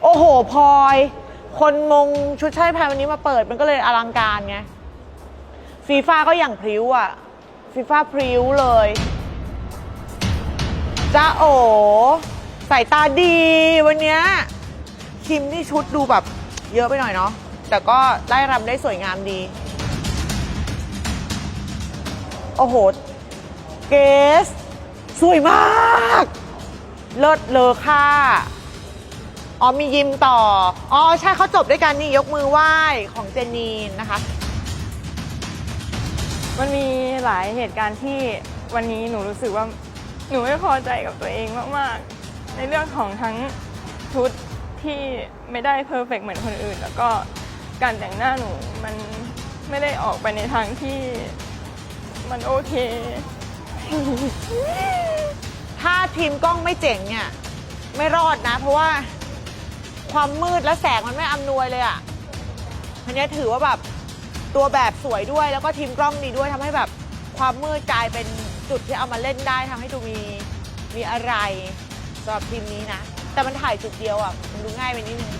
โอ้โหพลอย คนมงชุดชาติไทยวันนี้มาเปิดมันก็เลยอลังการไงฟีฟ่าก็อย่างพริ้วอะฟีฟ่าพริ้วเลยจ้าโอสายตาดีวันเนี้ยคิมนี่ชุดดูแบบเยอะไปหน่อยเนาะแต่ก็ไล่รำได้สวยงามดี โอ้โห เกส สวยมาก เลิศเลอค่า อ๋อมียิมต่อ อ๋อใช่เขาจบด้วยกันนี่ยกมือไหว้ของเจนนีนนะคะ มันมีหลายเหตุการณ์ที่วันนี้หนูรู้สึกว่าหนูไม่พอใจกับตัวเองมากๆ ในเรื่องของทั้งชุดที่ไม่ได้เพอร์เฟกเหมือนคนอื่น แล้วก็การแต่งหน้าหนูมันไม่ได้ออกไปในทางที่มันโอเค ถ้าทีมกล้องไม่เจ๋งเนี่ย ไม่รอดนะ เพราะว่า ความมืดและแสงมันไม่อำนวยเลยอะ่ะอันนี้ถือว่าแบบตัวแบบสวยด้วยแล้วก็ทีมกล้องดีด้วยทำให้แบบความมืดกลายเป็นจุดที่เอามาเล่นได้ทำให้ดูมีมีอะไรสำหรับทีมนี้นะ แต่มันถ่ายจุดเดียวอะ่ะมันดูง่ายไปนิดนึง